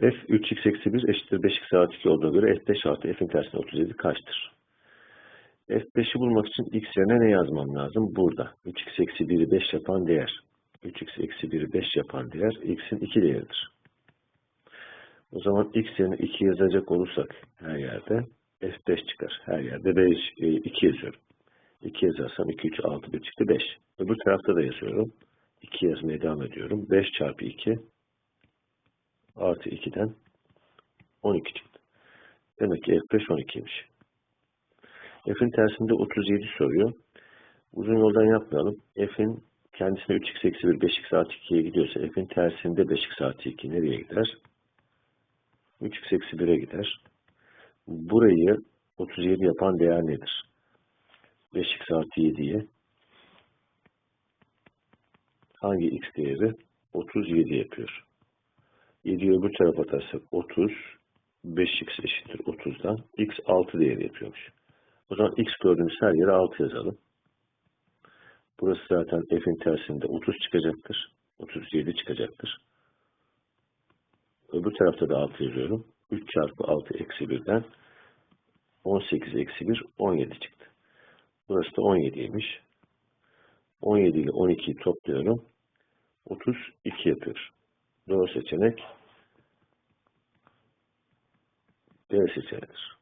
f 3x eksi 1 eşittir 5x artı 2 olduğuna göre f5 artı f'in tersine 37 kaçtır? f5'i bulmak için x yerine ne yazmam lazım? Burada. 3x eksi 1'i 5 yapan değer. 3x eksi 1'i 5 yapan değer x'in 2 değeridir. O zaman x yerine 2 yazacak olursak her yerde f5 çıkar. Her yerde 5, 2 yazıyorum. 2 yazarsam 2, 3, 6, 1 çıktı 5. Öbür tarafta da yazıyorum. 2 yazmaya devam ediyorum. 5 çarpı 2 artı 2'den 12 çıktı. Demek ki f5 12'ymiş. f'in tersinde 37 soruyor. Uzun yoldan yapmayalım. f'in kendisine 3x eksi 1 5x artı 2'ye gidiyorsa f'in tersinde 5x artı 2 nereye gider? 3x eksi 1'e gider. Burayı 37 yapan değer nedir? 5x artı 7'yi hangi x değeri? 37 yapıyor. 7'yi öbür tarafa atarsak 30, 5x eşittir 30'dan x 6 değeri yapıyormuş. O zaman x gördüğümüz her yere 6 yazalım. Burası zaten f'in tersinde 30 çıkacaktır. 37 çıkacaktır. Öbür tarafta da 6 yazıyorum. 3 çarpı 6 eksi 1'den 18 eksi 1 17 çıktı. Burası da 17'ymiş. 17 ile 12'yi topluyorum. 32 yapıyor. Doğru seçenek D seçeneğidir.